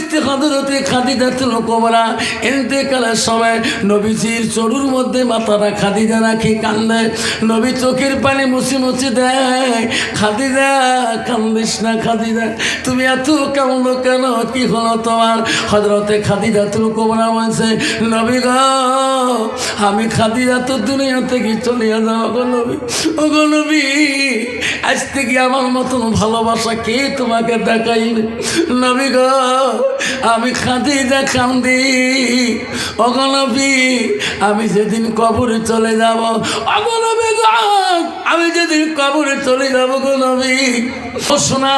স্ত্রী হজরতে খাদিজাতুল কোবরা এতেকালের সময় নবীজির চরুর মধ্যে মাথাটা খাদিজা রাখি, কান্দে। নবী চোখের পানি মুছি মুছি দেয়, খাদিজা, কান্দিস না খাদিজা, তুমি এত কান্দ কেন? কি হলো তোমার? হজরতে খাদিজাতুল কোবরা বলছে, নবী গো, আমি খাদিজা তো দুনিয়া থেকে চলে যাব গো নবী। ও গো নবী, আজ থেকে আমার মতন ভালোবাসা কে তোমাকে দেখাইবে? নবী গো আমি খাদিজা কান্দি অগনবী আমি যেদিন কবরে চলে যাব অগনবী গো, আমি যেদিন কবরে চলে যাব গো নবী। শোনা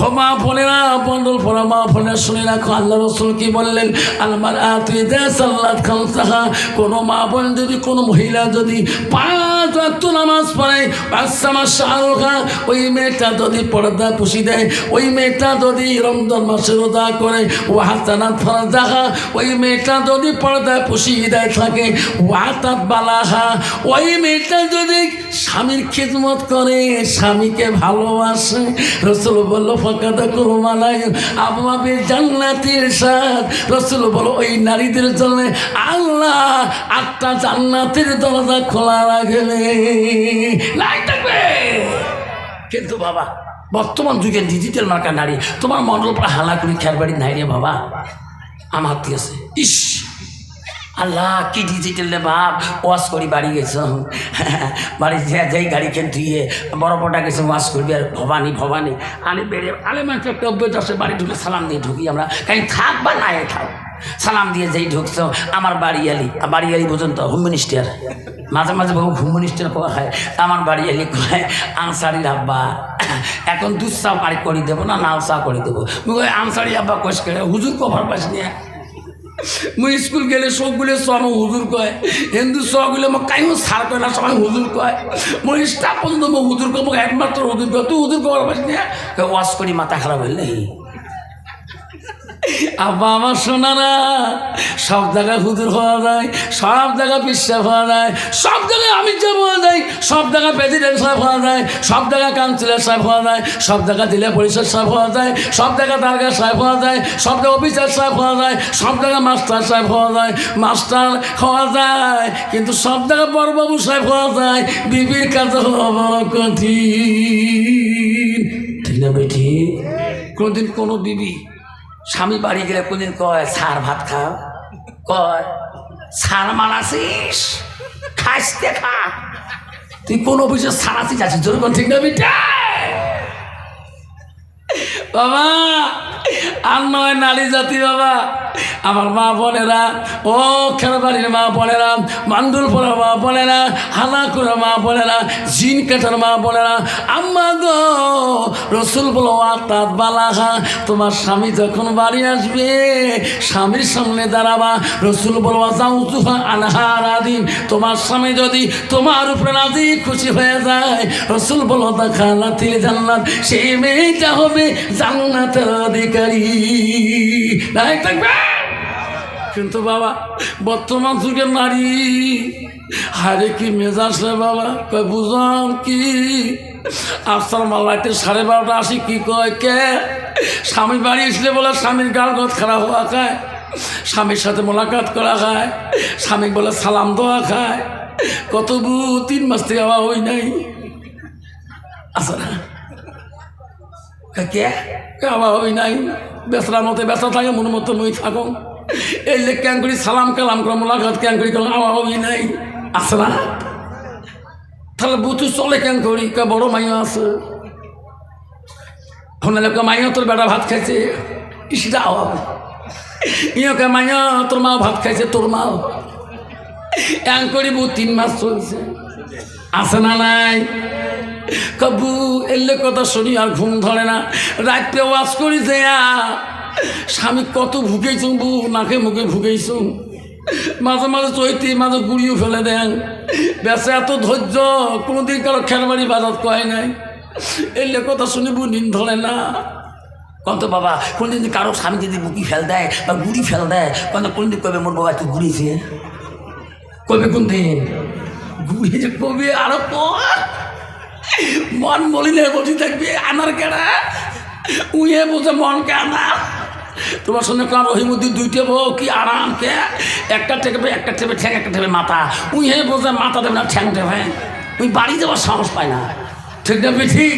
ও মা বোনেরা, বন্ধুর পড়া মা বোনের, শুনে রাখো, আল্লাহ রসুল কি বললেন? আলমার আতুই দেসাল্লাহ খান সাহা কোনো মা বোন যদি, কোনো মহিলা যদি পাঁচ ওয়াক্ত নামাজ পড়ে পাঁচটা মাস শাহরুখা ওই মেয়েটা যদি পর্দা পুষি দেয়, ওই মেয়েটা যদি রমজান মাসে রোজা করে ও হাতানাত ফরাজাহা ওই মেয়েটা যদি পর্দা পুষিয়ে দেয় থাকে ওয়াতাত বালাহা ওই মেয়েটা যদি স্বামীর খিদমত করে, স্বামীকে ভালোবাসে, রসুল বলল ফাঁকাদা করো মালাই আবাবে জান্নাতের সাথ। রসুল বলো, ওই নারীদের জন্য আল্লাহ আটটা জান্নাতের দরজা খোলা রাখবে নাই থাকবে। কিন্তু বাবা, বর্তমান যুগে ডিজিটাল মার্কা নারী, তোমার মন্ডল পর হালা করি খেয়ার বাড়ি নাই রে বাবা। আমার আছে। ইস! আল্লাহ, কি ডিজিটাল বাপ? ওয়াশ করি, বাড়ি গেছ। বাড়ি যে যেই গাড়ি কেন ধুয়ে বড় পটা গেছে ওয়াশ করবি আর ভবানী ভবানী। আনি বেড়ে, আলে মানুষ একটা অভ্যেস আছে বাড়ি ঢুকে সালাম দিয়ে ঢুকি আমরা। কাই থাক বা নাই থাক। সালাম দিয়ে যেই ঢুকছ, আমার বাড়ি আলি বাড়ি আলি পর্যন্ত হোম মিনিস্টার মাঝে মাঝে বহু হোম মিনিস্টার কোয়া হয়। আমার বাড়ি আলি কয়, আনসারির আব্বা, এখন চা বাড়ি করে দেবো না লাল চা করে দেবো। আনসারি আব্বা কোষ করে, হুজুর কভার পাস নিয়ে মুই স্কুল গেলে সবগুলো সব আমার হুজুর কয়। হিন্দু সবগুলো আমার কাইম সার কয় না সবাই হুজুর কয়। মোর স্টাফ পর্যন্ত হুজুর কয় মোক একমাত্র হুজুর কয়। তুই হুজুর না? ওয়াশ করি, মাথা খারাপ হইলে আব্বা আমার সোনারা সব জায়গায় হুজুর হওয়া যায় সব জায়গায় বিশ্বাস হওয়া যায় সব জায়গায় আমি যে হওয়া যায় সব জায়গায় প্রেসিডেন্ট সাহেব হওয়া যায় সব জায়গায় কাউন্সিলর সাহেব হওয়া যায় সব জায়গায় জেলা পরিষদ সাহেব হওয়া যায় সব জায়গায় দারগা সাহেব হওয়া যায় সব জায়গায় অফিসার সাহেব হওয়া যায় সব জায়গায় মাস্টার সাহেব হওয়া যায় মাস্টার হওয়া যায় কিন্তু সব জায়গায় বড়বাবু সাহেব হওয়া যায় বিবির কাছে হওয়া কঠিন ঠিক না বেঠি কোনোদিন কোনো বিবি স্বামী বাড়ি গেলে কোনদিন কয় সার ভাত খাও? কয় সার মানাসিস খাইতে খা? তুই কোন অফিসে সারাসিস আছিস? জোর ঠিক না বাবা, আর নয় নারী জাতি বাবা। আমার মা বোনেরা, ও খেরবাড়ির মা বোনেরা মান্ডুল পড়ার মা বলে বোনেরা হানাকুড়া মা বোনেরা, জিন কাটার মা বোনেরা, আম্মা গো, রসুল বলো, আতাত বালাহা তোমার স্বামী যখন বাড়ি আসবে, স্বামীর সামনে দাঁড়াবা, রসুল বলো তুফা আনহার আদিন তোমার স্বামী যদি তোমার উপরে রাজি খুশি হয়ে যায়, রসুল বলো দেখা লাথিল জান্নাত, সেই মেয়েটা হবে জান্নাতের অধিকারী। থাকবে? কিন্তু বাবা, বর্তমান যুগের নারী, হারে কি মেজাজ রে বাবা? কয় বুঝাম কি? আফসার মাল্লাইতে সাড়ে বারোটা আসি, কি কয়, কে? স্বামী বাড়ি আসলে বলে স্বামীর গাল গত খারাপ হওয়া খায়, স্বামীর সাথে মোলাকাত করা খায়, স্বামী বলে সালাম দেওয়া খায়। কত বু, তিন মাস থেকে আবার হই নাই। আসা না কে আবার হই নাই। বেসরার মতে বেচা থাকে মন মতো মই থাকো যে ক্যাং করি সালাম কালাম করে, মোলাকাত ক্যাং করি আবার নাই। আসে না। তাহলে বুথু চলে ক্যাং করি? কে বড় মাইয়া আছে। হলে কে মাইয়া তোর বেটা ভাত খাইছে? ইসিটা আওয়াব ইয়ে কে মাইয়া তোর মা ভাত খাইছে, তোর মাও ক্যাং করি বউ তিন মাস চলছে। আছে না নাই। কবু, এলে কথা শুনি আর ঘুম ধরে না। রাত্রে ওয়াশ করি যে স্বামী কত ভুকেছ বু নাকে মুখে ভুকেছ মাঝে মাঝে চৈতি, মাঝে গুড়িও ফেলে দেন। বেসে এত ধৈর্য, কোনোদিন কারও খেলবাড়ি বাজার কয় নাই। এলে কথা শুনি বু নিন ধরে না। কত বাবা, কোনদিন কারও স্বামী যদি বুকি ফেল দেয় বা গুড়ি ফেল দেয় কত কোনদিন কবে মোর বাবা তুই ঘুরিয়েছে কবে কোন দিন কবে আরও মন বলিলে বসে থাকবে আনার কেনা উয়ে বসে মন কেনা তোমার সঙ্গে কার রহিমুদ্দি দুইটা বউ, কি আরাম, কে? একটা টেকবে একটা টেপে ঠ্যাং, একটা টেপে মাথা। উই হে বোঝে মাথা দেবে না, ঠ্যাং দেবে। উই বাড়ি যাওয়ার সাহস পায় না। ঠিক না পিঠি ঠিক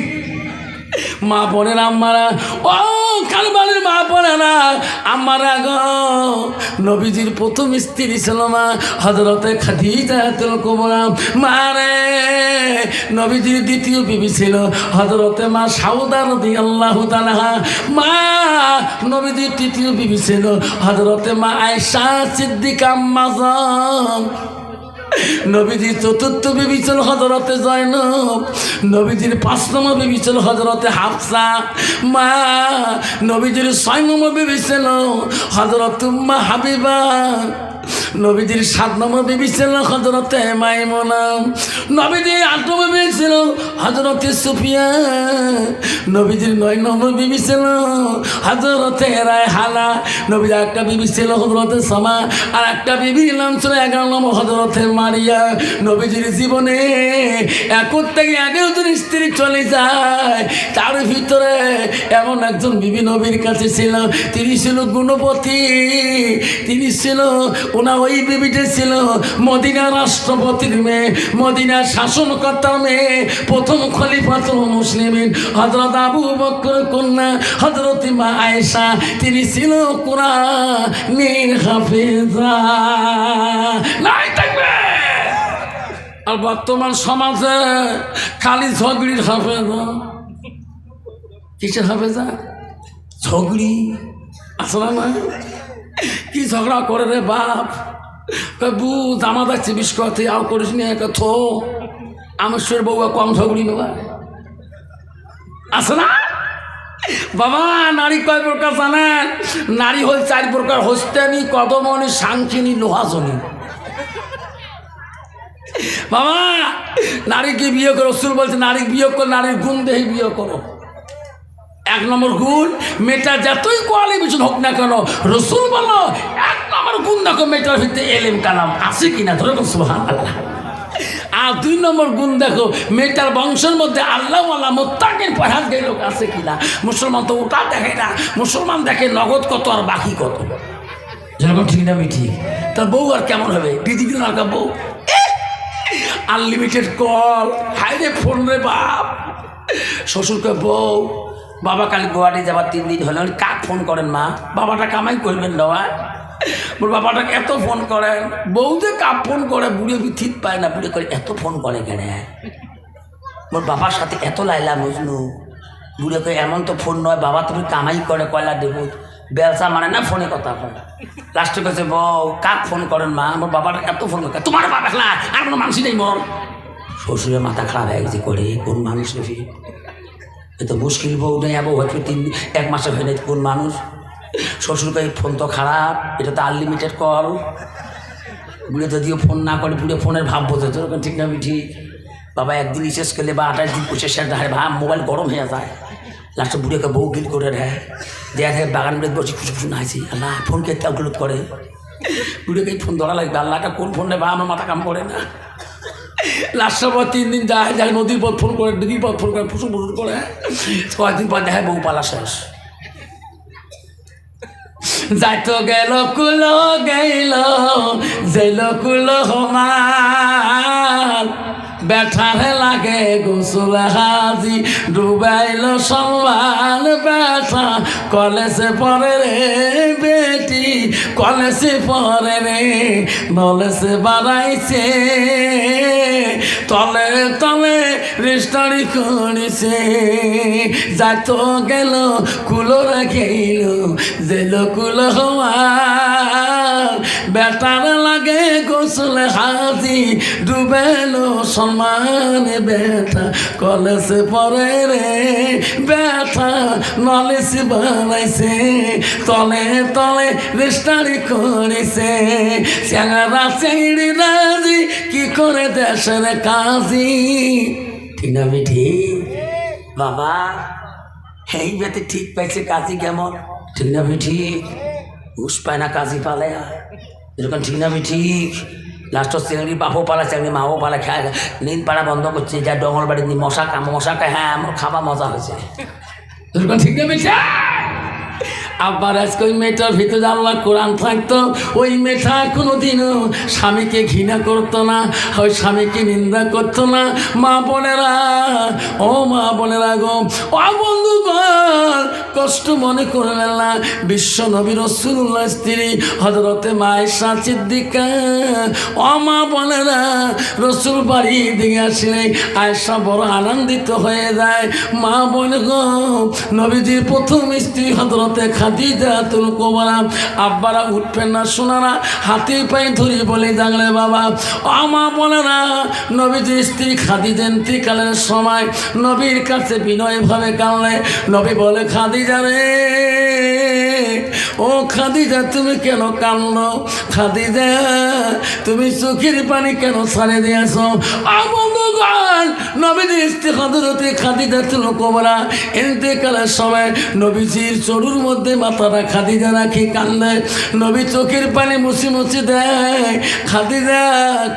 মা বোনের আম্মারা, ও কালবালের মা বোনেরা, আম্মারা গো, নবীজির প্রথম স্ত্রী ছিল মা হজরতে খাদিজা তুল কোমরা মা রে, নবীজির দ্বিতীয় বিবি ছিল হজরতে মা সাউদার দি আল্লাহ তালাহা মা, নবীজির তৃতীয় বিবি ছিল হজরতে মা আয়সা সিদ্দিকা আম্মা নবীজির চতুর্থ বিবিচল হজরতে জয়নব নবীজির পাঁচ বিবিচল হজরতে হাফসা, মা নবীজির ছয় নম্বর বিবি ছিল হজরত হাবিবা। নবীজির সাত নম্বর বিবি ছিল হজরতে মাইমনা। নবীজির আট নম্বর বিবি ছিল হজরতে সুফিয়া নবীজির নয় নম্বর বিবি ছিল হজরতে রায়হানা। নবীজির একটা বিবি ছিল হজরতে সামা। আর একটা বিবির নাম ছিল এগারো নম্বর হজরতে মারিয়া। নবীজির জীবনে একর থেকে এগারো জন স্ত্রী চলে যায়। তার ভিতরে এমন একজন বিবি নবীর কাছে ছিল। তিনি ছিল গুণপতি। তিনি ছিল ওনা ওই বিবিটা ছিল মদিনা রাষ্ট্রপতির মেয়ে মদিনা শাসনকর্তার মেয়ে, প্রথম খলিফাতুল মুসলিমিন। হজরত আবু বকর কন্যা হজরত মা আয়েশা, তিনি ছিল কোরআনের নাই আর বর্তমান সমাজে খালি ঝগড়ির হাফেজা। কিসের হাফেজা? ঝগড়ি? আসলে না কি ঝগড়া করে রে বাপ? কয় বুঝ আমাদের চিবিস কথা আও করিস নি থো। আমার শরীর বউ কম ঝগড়ি নেবা আছে না? বাবা, নারী কয় প্রকার জানেন নারী হল চার প্রকার হস্তানি, কদমনি, সাংখিনী, লোহাজনী। বাবা, নারীকে বিয়ে করো, রসুল বলছে, নারী বিয়ে করো, নারীর গুণ দেহে বিয়ে করো। এক নম্বর গুণ, মেয়েটা যতই কোয়ালিফিকেশন হোক না কেন, রসুল বলো, এক নম্বর গুণ দেখো মেয়েটার ভিতরে এলেম কালাম আছে কিনা, ধরে সুহান আল্লাহ আর দুই নম্বর গুণ দেখো, মেয়েটার বংশের মধ্যে আল্লাহ আল্লাহ মোত্তাকের পড়ার যে লোক আছে কিনা, মুসলমান তো ওটা দেখে না, মুসলমান দেখে নগদ কত আর বাকি কত। যেরকম ঠিক না ঠিক। তার বউ আর কেমন হবে? ডিজিটাল নাকা বউ? Unlimited call. হাইরে ফোন রে বাপ। শ্বশুরকে বউ বাবা কাল গুয়াহাটি যাবার তিন দিন হলে। উনি কাক ফোন করেন মা? বাবাটা কামাই করবেন দেওয়া মোর বাবাটাকে এত ফোন করেন বউ যে কাপ ফোন করে বুড়ে ঠিক পায় না? বুড়ে করে এত ফোন করে কেন? মোর বাবার সাথে এত লাইলা বুঝলু? বুড়ে করে এমন তো ফোন নয়, বাবা তুমি কামাই করে, কয়লা দেবো? ব্যবসা মানে না ফোনে কথা বলে। লাস্টে কাছে বউ, কাক ফোন করেন মা? আমার বাবাটা এত ফোন করে, তোমার বাবা খেলা, আর কোনো মানুষই নেই মোর। শ্বশুরের মাথা খারাপ হয়ে গেছে করে কোন মানুষ নেই এ তো মুশকিল বউ নেই বউ হয়তো তিন, এক মাসে হয়ে নেই কোন মানুষ? শ্বশুরকে ফোন তো খারাপ, এটা তো আনলিমিটেড কল বুড়ে যদিও ফোন না করে বুড়ে ফোনের ভাব বোঝে তো ওরকম ঠিক না ঠিক। বাবা একদিন রিচার্জ করলে বা আঠাশ দিন পঁচিশ হয় ভাব মোবাইল গরম হয়ে যায়। লাস্টে বুড়েকে বউ গিল করে দেয়। দেয়া থাকে বাগান বেদ বসে খুশি খুশি নাইছি। আল্লাহ ফোনকে ক্যালকুলেট করে? বুড়েকে ফোন ধরা লাগবে, আল্লাহটা কোন ফোন নেবে আমার মাথা কাম করে না। লাস্টের সময় তিন দিন যায় যায় নদীর পর ফোন করে, নদীর পর ফোন করে, ফুসুর ফুসুর করে। কয়েকদিন পর দেখায় বউ পালা শেষ। যাইতো গেল কুলো গেল যেল কুলো হমাল বেঠারে লাগে গোসল হাজি, ডুবাইল সম্মান বেঠা কলেজে পরে রে বেটি, কলেজে পরে রে নলেজে বাড়াইছে। তলে তলে রেস্টারি করেছে। যাইতো গেল, কুলো গেল জেল কুলো হওয়ার। বেটার লাগে গোসল হাজি, ডুবেলো সম্মান বেটা কলেজে পরে রে বেটা নলেজ বানাইছে, তলে তলে রেস্টারি করেছে। চ্যাংরা চেংড়ি রাজি কি করে দেশের কাজী? ঠিক না বাবা, এই বেতে ঠিক পাইছে কাজী কেমন? ঠিক না ঠিক ঘুষ পায় না কাজী পালে এরকম ঠিক না আমি ঠিক। লাস্ট চিংড়ি, বাপও পালা, চিংড়ি মাও পালা, খায় নিন পাড়া বন্ধ করছে, যা ডঙ্গল বাড়ি মশা মশাকে মশা খায় হ্যাঁ আমার খাওয়া মজা হয়েছে। এরকম ঠিক না আবার আজকে ওই মেয়েটার ভিতরে আল্লাহ কোরআন থাকতো, ওই মেয়েটা কোনোদিনও স্বামীকে ঘৃণা করতো না, ওই স্বামীকে নিন্দা করতো না। মা বোনেরা, ও মা বোনেরা গো, ও বন্ধুগণ, কষ্ট মনে করবেন না। বিশ্ব নবী রসুল্লাহ স্ত্রী হজরতে মায়েশা সিদ্দিকা। ও মা বোনেরা, রসুল বাড়ি দিকে আসলে আয়সা বড় আনন্দিত হয়ে যায়। মা বোন গো, নবীজির প্রথম স্ত্রী হজরতে খাদিজা তুল কোবরা। আব্বারা উঠবেন না, শোনারা হাতে পায়ে ধরে বলে জানলে বাবা, ও মা বোনেরা নবীজির স্ত্রী খাদিজা ইন্তিকালের সময় নবীর কাছে বিনয়ভাবে কানলে নবী বলে, খাদিজা রে, ও খাদিজা, তুমি কেন কান্দ খাদিজা, তুমি চোখের পানি কেন ছাড়ে দিয়েছ? বন্ধুগণ, নবীজির স্ত্রী হজরতে খাদিজা ছিল কোমরা ইন্তেকালের সময় নবীজির চরুর মধ্যে মাথাটা খাদিজা রাখি কান্দে, নবী চোখের পানি মুছি মুছি দেয়। খাদিজা,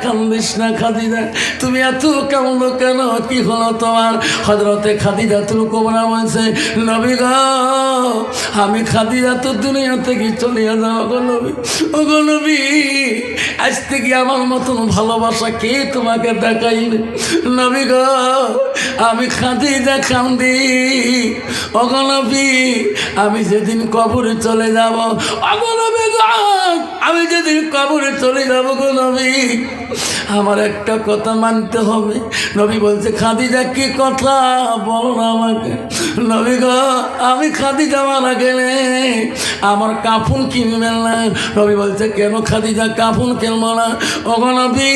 কান্দিস না খাদিজা, তুমি এত কেমন কেন? কি হলো তোমার? হজরতে খাদিজা তুল কোমরা বলছে, নবী গো, আমি খাদিজা তো দুনিয়া থেকে চলে যাব গো নবী। ও গো নবী, আজ থেকে আমার মতন ভালোবাসা কে তোমাকে দেখাইবে? নবী গো, আমি খাদিজা কান্দি। ও গো নবী, আমি যেদিন কবরে চলে যাব। গো, আমি যেদিন কবরে চলে যাব গো নবী, আমার একটা কথা মানতে হবে। নবী বলছে, খাদিজা, কি কথা? বলো না আমাকে। নবী গো, আমি খাদিজা মারা গেলে আমার কাফুন কিনবেন না। নবী বলছে, কেন খাদিজা, কাফুন কিনবো না? ও গো নবী,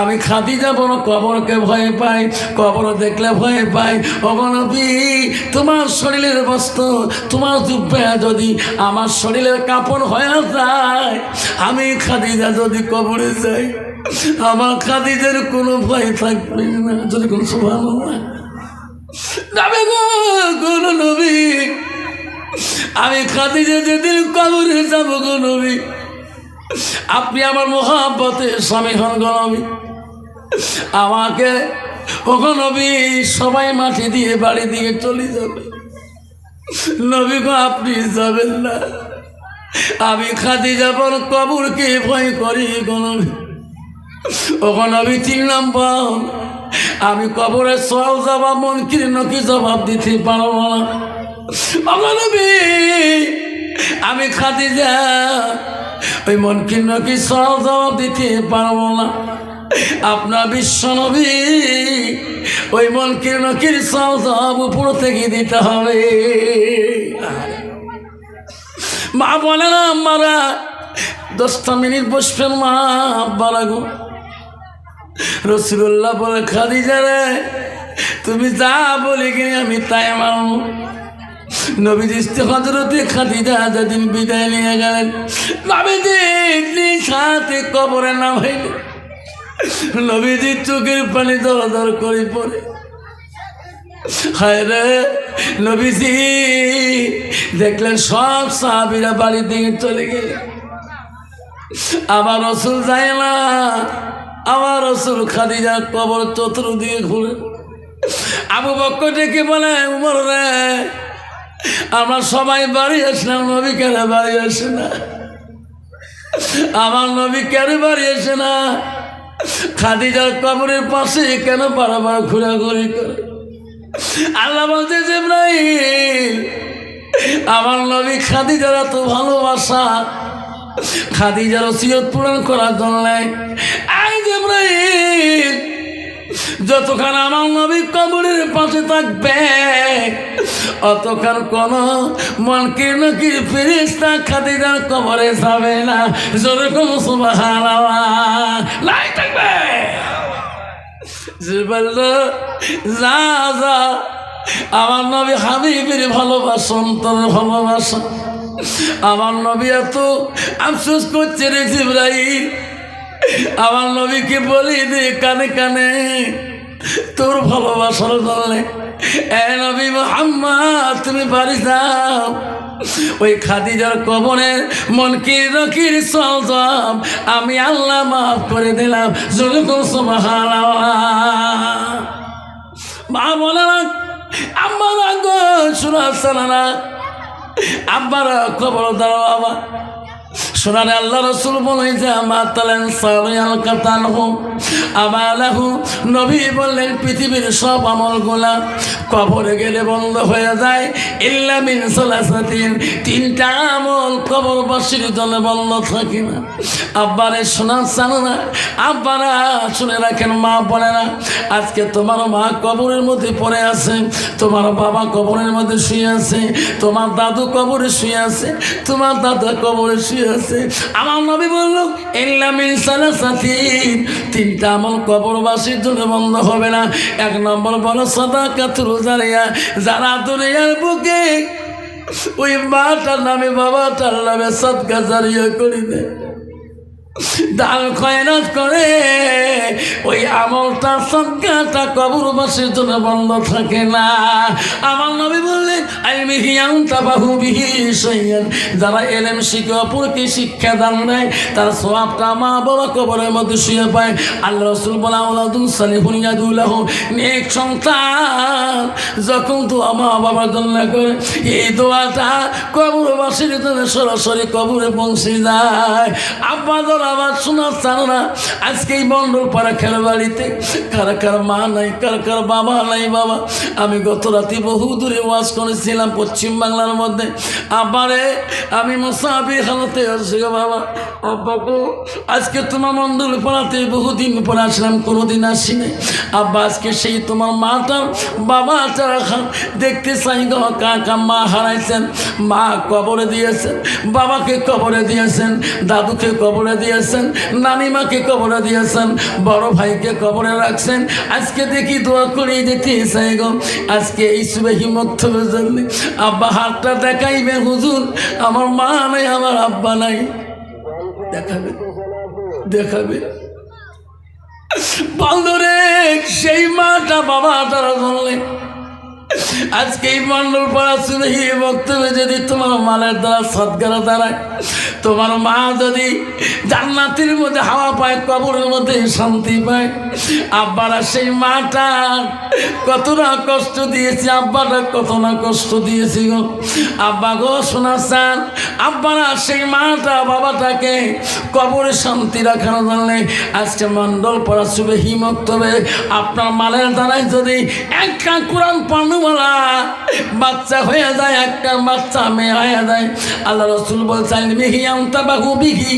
আমি খাদিজা বড় কবরকে ভয় পাই, কবর দেখলে ভয় পাই। ও গো নবী, তোমার শরীরের বস্ত্র তোমার জুব্বা যদি আমার শরীরের কাপড় হয়ে যায়, আমি খাদিজা যদি কবরে যাই, আমার খাদিজার কোনো ভয় থাকবে না। যদি কোনো সুভান যাবে গো কোন নবী। আমি খাদিজা যেদিন কবরে যাব গো নবী, আপনি আমার মহাব্বতে স্বামী হন গো নবী। আমাকে ওগো নবী, সবাই মাটি দিয়ে বাড়ি দিয়ে চলে যাবে। নবী গো, আপনি যাবেন না। আমি খাদি যাবার কবরকে ভয় করি গো নবী। ওগো নবী, তিন নম্বর, আমি কবরে সল জবাব মন কীর্ণ কি জবাব দিতে পারব না। আমি খাদি যা ওই মন কীর্ণ কি সল জবাব দিতে পারব না। আপনার বিশ্ব নবী, ওই মন কীর্ণ কি সল উপর থেকে দিতে হবে। মা বলে না, মারা, দশটা মিনিট বসবেন মা আব্বারা গো। রসুল্লাহ বলে, খাদিজা রে, তুমি যা বলে গিয়ে আমি তাই মানব। নবীজি হজরতে খাদিজা যেদিন বিদায় নিয়ে গেলেন, নবীজি সাথে কবরে না হইলে নবীজির চোখের পানি দর দর করে পড়ে। হায় রে নবীজি, দেখলেন সব সাহাবিরা বাড়ি থেকে চলে গেলে। আমার রসুল যায় না, আমার রসুল খাদিজা কবর চতুর দিয়ে ঘুরে। আবু বক্ক ডেকে বলে, উমর রে, আমরা সবাই বাড়ি আসলাম, নবী কেন বাড়ি আসে না? আমার নবী কেন বাড়ি আসে না? খাদিজার কবরের পাশে কেন বারবার ঘোরাঘুরি করে? আল্লাহ বলতে যে আমার নবী খাদিজার এত ভালোবাসা। খাদিজার সিয়ত পূরণ করার জন্য আই যে যতক্ষণ আমার নবী কবরের পাশে থাকবে অতক্ষণ কোন মন কীর্ণ কি ফিরিস্তা খাদিজার কবরে যাবে না। যেরকম সুবাহ লাই থাকবে। যে যা আমার নবী হাবিবের ভালোবাসা অন্তরের ভালোবাসা। আমার নবী এত আফসোস করছে রে জিব্রাইল। আমার নবীকে বলি দে কানে কানে। তোর ভালোবাসার জন্য তুমি ওই খাদিজার কবরের মনকে রকির আমি আল্লাহ মাফ করে দিলাম মা বলে আমার গো সুরা সালানা আব্বার খবর বাবা সোনারে আল্লাহ রসুল বলে যে আমার তালেন সারিয়াল কাতান হোক আমালাহু নবী বললেন, পৃথিবীর সব আমলগুলা কবরে গেলে বন্ধ হয়ে যায়। ইল্লা মিন সালাসাতিন। তিনটা আমল কবর কবরবাসীর জন্য বন্ধ থাকে না। আব্বারে শোনা চানো না আব্বারা শুনে রাখেন, মা বলে না আজকে তোমার মা কবরের মধ্যে পড়ে আছে, তোমার বাবা কবরের মধ্যে শুয়ে আছে, তোমার দাদু কবরে শুয়ে আছে, তোমার দাদা কবরে শুয়ে আছে। আমার নবী বলল ইল্লামিন সালাসাতিন। তিনটা আমল কবরবাসীর জন্য বন্ধ হবে না। এক নম্বর বলো সদা কাতুরু দাঁড়িয়া যারা দুনিয়ার বুকে ওই মাটার নামে বাবাটার নামে সদকা জারিয়া করি দেয়। দান খয়রাত করে, ওই আমলটা সজ্ঞাটা কবরবাসীর জন্য বন্ধ থাকে না। আমার নবী বললেন আলমিহিয়ান তাবাহু বিহি সৈয়দ যারা এলেম শিখে, অপরকে শিক্ষা দান নেয় তার সবাবটা মা বাবা কবরের মধ্যে শুয়ে পায় আল্লাহ রসুল বলা ওলাদুল সালিহুন ইয়াদুল্লাহ নেক সন্তান যখন দোয়া মা বাবার জন্য করে, এই দোয়াটা কবরবাসীর জন্য সরাসরি কবরে পৌঁছে যায়। আব্বা ধর আমার শোনার চান না? আজকে এই মন্ডল পাড়া খেলা বাড়িতে কার কার মা নাই, কার কার বাবা নাই বাবা, আমি গত রাতে বহু দূরে ওয়াজ করেছিলাম পশ্চিম বাংলার মধ্যে। আবারে আমি মুসাফির হালতে গো বাবা। আব্বাকে আজকে তোমার মন্ডল পাড়াতে বহুদিন পরে আসলাম, কোনোদিন আসিনি। আব্বা, আজকে সেই তোমার মাটা, বাবা চারা খান দেখতে চাই গো, কাকা মা হারাইছেন, মা কবরে দিয়েছেন, বাবাকে কবরে দিয়েছেন, দাদুকে কবরে দিয়েছেন, নানিমাকে কবরে দিয়েছেন, বড় ভাইকে কবরে রাখছেন। আজকে দেখি দোয়া করে যেতে চাই গো। আজকে এই শুভে হিমত জন্য। আব্বা হাতটা দেখাইবে হুজুর, আমার মা নাই, আমার আব্বা নাই। দেখাবে দেখাবে। বন্ধরে সেই মাটা বাবা তারা জানলেন আজকে এই মন্ডল পড়া শুনে এই বক্তব্যে যদি তোমার মালের দ্বারা সৎকারা দাঁড়ায়, তোমার মা যদি জান্নাতের মধ্যে হাওয়া পায়, কবরের মধ্যে শান্তি পায়, আব্বারা সেই মাটা কত না কষ্ট দিয়েছে, আব্বাটা কত না কষ্ট দিয়েছি গো। আব্বা গো, শোনা চান আব্বারা সেই মাটা বাবাটাকে কবরে শান্তি রাখার জন্য আজকে মন্ডল পড়া শুভে হিমক্তবে আপনার মালের দ্বারাই যদি একটা কোরআন পানুমালা বাচ্চা হয়ে যায়, একটা বাচ্চা মেয়ে হয়ে যায়। আল্লাহ রসুল বলছেন মিহিয়াম তাবাহু বিহি।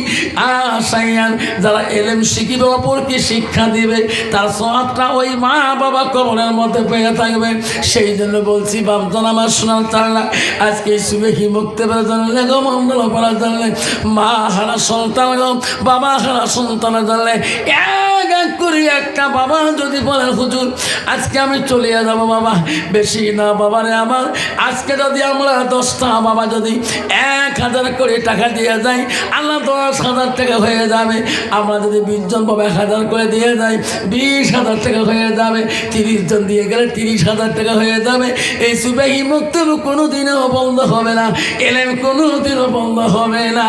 আশাইয়ান যারা এলেম শিখিবে, অপরকে শিক্ষা দিবে, তার সবটা ওই মা বাবা কবরের মধ্যে পেয়ে থাকবে। সেই জন্য বলছি, বাপজন আমার শোনার চাল্লা আজকে কি মুক্তি পেয়ে জানলে গো মন্ডল করার জানলে মা হারা সন্তান বাবা হারা সন্তানের জানলে এক এক করে একটা বাবা যদি বলে, হুজুর, আজকে আমি চলে যাব বাবা, বেশি না বাবারে আমার। আজকে যদি আমরা দশটা, বাবা যদি এক হাজার করে টাকা দিয়ে যাই, আল্লাহ দশ হাজার টাকা হয়ে যাবে। আমরা যদি বিশ জন, বাবা এক হাজার করে দিয়ে যাই, বিশ হাজার টাকা হয়ে যাবে। তিরিশ জন দিয়ে গেলে তিরিশ হাজার টাকা হয়ে যাবে। এই সুবাহি মুক্তব কোনো দিনও বন্ধ হবে না, এলেম কোনো দিনও বন্ধ হবে না।